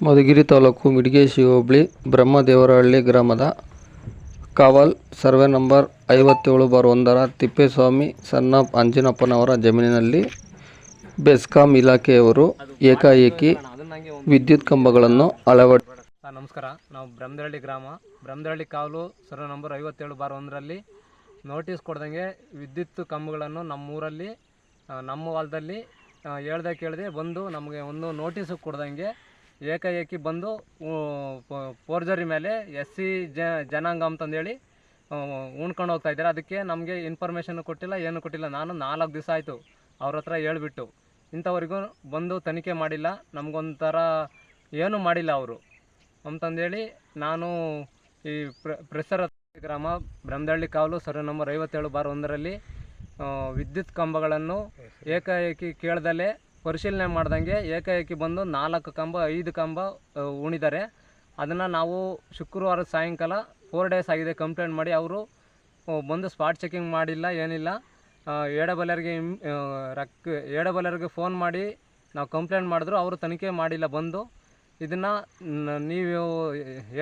ಮಧುಗಿರಿ ತಾಲೂಕು ಮಿಡಿಗೇಶಿ ಹೋಬಳಿ ಬ್ರಹ್ಮದೇವರಹಳ್ಳಿ ಗ್ರಾಮದ ಕಾವಲ್, ಸರ್ವೆ ನಂಬರ್ ಐವತ್ತೇಳು ಬಾರ್ ಒಂದರ ತಿಪ್ಪೇಸ್ವಾಮಿ ಸಣ್ಣ ಅಂಜಿನಪ್ಪನವರ ಜಮೀನಿನಲ್ಲಿ ಬೆಸ್ಕಾಂ ಇಲಾಖೆಯವರು ಏಕಾಏಕಿ ವಿದ್ಯುತ್ ಕಂಬಗಳನ್ನು ಅಳವಡಿ ನಮಸ್ಕಾರ. ನಾವು ಬ್ರಹ್ಮದಹಳ್ಳಿ ಗ್ರಾಮ. ಬ್ರಹ್ಮದಹಳ್ಳಿ ಕಾವಲು ಸರ್ವೆ ನಂಬರ್ ಐವತ್ತೇಳು ಬಾರ್ ಒಂದರಲ್ಲಿ ನೋಟಿಸ್ ಕೊಡ್ದಂಗೆ ವಿದ್ಯುತ್ ಕಂಬಗಳನ್ನು ನಮ್ಮೂರಲ್ಲಿ ನಮ್ಮ ಹೊಲದಲ್ಲಿ ಹೇಳ್ದೆ ಕೇಳದೆ ಬಂದು ನಮಗೆ ಒಂದು ನೋಟಿಸು ಕೊಡ್ದಂಗೆ ಏಕಾಏಕಿ ಬಂದು ಫೋರ್ಜರಿ ಮೇಲೆ ಎಸ್ ಸಿ ಜ ಜನಾಂಗ ಅಂತಂದೇಳಿ ಉಣ್ಕೊಂಡು ಹೋಗ್ತಾ ಇದ್ದಾರೆ. ಅದಕ್ಕೆ ನಮಗೆ ಇನ್ಫಾರ್ಮೇಷನ್ ಕೊಟ್ಟಿಲ್ಲ ಏನು ಕೊಟ್ಟಿಲ್ಲ. ನಾನು ನಾಲ್ಕು ದಿವಸ ಆಯಿತು ಅವ್ರ ಹತ್ರ ಹೇಳ್ಬಿಟ್ಟು ಇಂಥವರಿಗೂ ಬಂದು ತನಿಖೆ ಮಾಡಿಲ್ಲ. ನಮಗೊಂಥರ ಏನೂ ಮಾಡಿಲ್ಲ ಅವರು ಅಂತಂದೇಳಿ ನಾನು ಈ ಪ್ರ ಪ್ರೆಸರ್ ಗ್ರಾಮ ಬ್ರಹ್ಮದಳ್ಳಿ ಕಾವಲು ಸರ್ವೆ ನಂಬರ್ ಐವತ್ತೇಳು ಬಾರ್ ಒಂದರಲ್ಲಿ ವಿದ್ಯುತ್ ಕಂಬಗಳನ್ನು ಏಕಾಏಕಿ ಕೇಳ್ದಲ್ಲೇ ಪರಿಶೀಲನೆ ಮಾಡ್ದಂಗೆ ಏಕಾಏಕಿ ಬಂದು ನಾಲ್ಕು ಕಂಬ, ಐದು ಕಂಬ ಉಣಿದ್ದಾರೆ ಅದನ್ನು ನಾವು ಶುಕ್ರವಾರ ಸಾಯಂಕಾಲ ಫೋರ್ ಡೇಸ್ ಆಗಿದೆ ಕಂಪ್ಲೇಂಟ್ ಮಾಡಿ ಅವರು ಬಂದು ಸ್ಪಾಟ್ ಚೆಕಿಂಗ್ ಮಾಡಿಲ್ಲ, ಏನಿಲ್ಲ. ಎಡಬಲರಿಗೆ ರಕ್ ಎಡಬಲರಿಗೆ ಫೋನ್ ಮಾಡಿ ನಾವು ಕಂಪ್ಲೇಂಟ್ ಮಾಡಿದ್ರು, ಅವರು ತನಿಖೆ ಮಾಡಿಲ್ಲ ಬಂದು. ಇದನ್ನು ನೀವು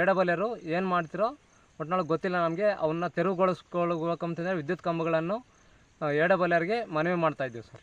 ಎಡಬಲರು ಏನು ಮಾಡ್ತಿರೋ ಒಟ್ನಾಳು ಗೊತ್ತಿಲ್ಲ ನಮಗೆ ಅವನ್ನ ತೆರವುಗೊಳಿಸ್ಕೊಳ್ಳಬೇಕಂತಂದರೆ ವಿದ್ಯುತ್ ಕಂಬಗಳನ್ನು ಎಡಬಲರಿಗೆ ಮನವಿ ಮಾಡ್ತಾಯಿದ್ದೀವಿ ಸರ್.